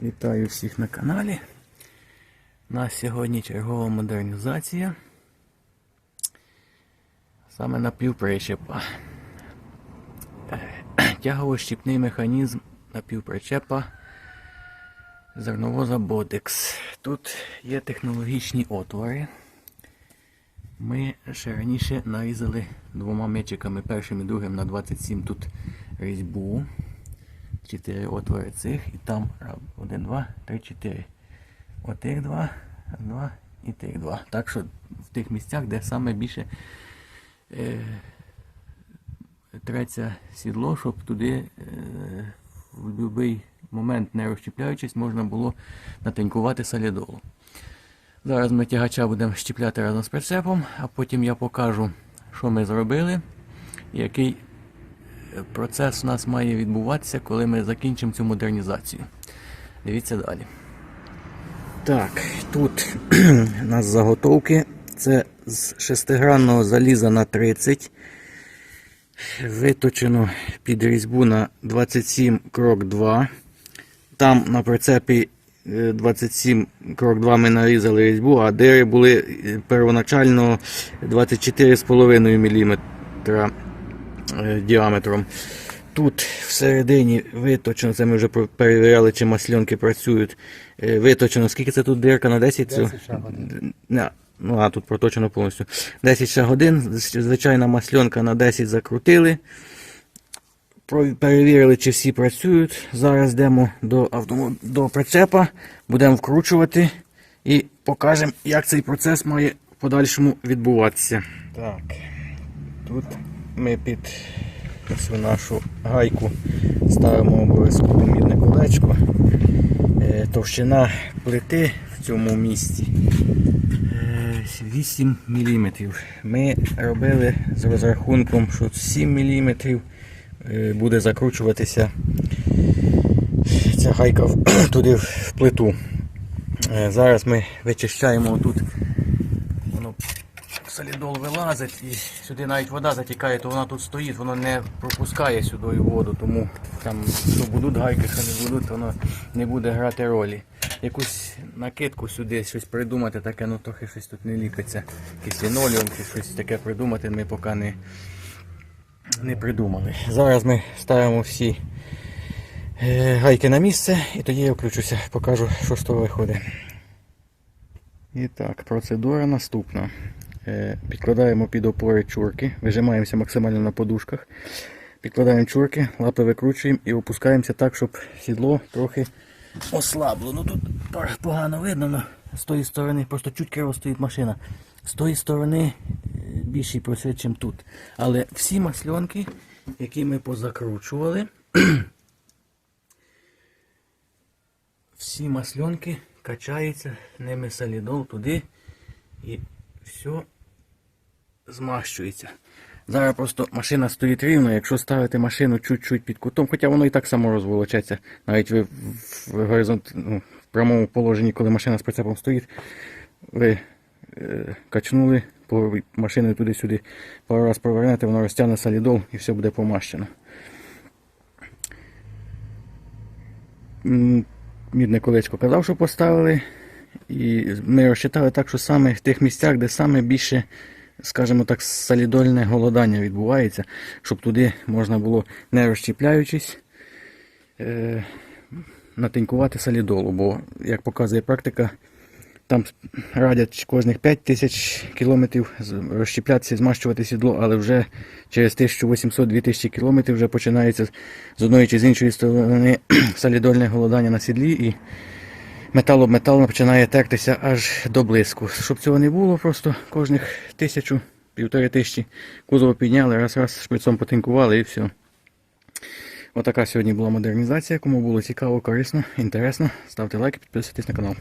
Вітаю всіх на каналі. У нас сьогодні чергова модернізація. Саме напівпричепа. Тягово-щіпний механізм напівпричепа зерновоза Бодекс. Тут є технологічні отвори. Ми ще раніше нарізали двома мечиками, першим і другим на 27 тут різьбу. 4 отвори цих і там 1, 2, 3, 4. Отих два, два і тих два. Так що в тих місцях, де саме більше е, треться сідло, щоб туди е, в будь-який момент, не розщепляючись, можна було натенькувати солідолу. Зараз ми тягача будемо щіпляти разом з прицепом, а потім я покажу, що ми зробили, який процес у нас має відбуватися, коли ми закінчимо цю модернізацію. Дивіться далі. Так, тут у нас заготовки. Це з шестигранного заліза на 30. Виточено під різьбу на 27 крок 2. Там на прицепі е, 27 крок 2 ми нарізали різьбу, а дири були е, первоначально 24,5 мм е, діаметром. Тут всередині виточено, це ми вже перевіряли, чи масльонки працюють. Е, Виточено, скільки це тут дирка на 10? 10 шагодин. Ну а тут проточено повністю. 10 шагодин, звичайна масльонка на 10 закрутили. Перевірили, чи всі працюють. Зараз йдемо до, автомо- до прицепа, будемо вкручувати і покажемо, як цей процес має в подальшому відбуватися. Так, тут ми під цю нашу гайку ставимо обов'язково мідне колечко. Е, Товщина плити в цьому місці е, 8 мм. Ми робили з розрахунком, що 7 мм буде закручуватися ця гайка туди в плиту. Е, Зараз ми вичищаємо тут. Солідол вилазить і сюди навіть вода затікає, то вона тут стоїть, воно не пропускає сюди воду, тому там що будуть гайки, що не будуть, воно не буде грати ролі. Якусь накидку сюди, щось придумати, таке, ну трохи щось тут не ліпиться. Якийсь лінолеум чи щось таке придумати, ми поки не, не придумали. Зараз ми ставимо всі е, гайки на місце і тоді я включуся, покажу, що з того виходить. І так, процедура наступна. Е, Підкладаємо під опори чурки, вижимаємося максимально на подушках. Підкладаємо чурки, лапи викручуємо і опускаємося так, щоб сідло трохи ослабло. Ну тут погано видно, але з тої сторони просто чуть криво стоїть машина. З тої сторони е, більший просвіт, ніж тут. Але всі масльонки, які ми позакручували, всі масльонки качаються, ними солідол туди і все змащується. Зараз просто машина стоїть рівно, якщо ставити машину чуть-чуть під кутом, хоча воно і так само розволочеться, навіть ви в, горизонт, ну, в прямому положенні, коли машина з прицепом стоїть, ви е, качнули машиною туди-сюди, пару раз провернете, воно розтягне солідол і все буде помащено. Мідне колечко казав, що поставили. І ми розчитали так, що саме в тих місцях, де саме більше, скажімо так, солідольне голодання відбувається, щоб туди можна було, не розщіпляючись, е, натинькувати солідолу. Бо, як показує практика, там радять кожних 5 тисяч кілометрів і змащувати сідло, але вже через 1800-2000 кілометрів вже починається з одної чи з іншої сторони солідольне голодання на сідлі і метал об метал починає тертися аж до блиску. Щоб цього не було, просто кожних тисячу, півтори тисячі кузова підняли, раз-раз шприцом потинкували і все. Отака сьогодні була модернізація. Кому було цікаво, корисно, інтересно, ставте лайк, підписуйтесь на канал.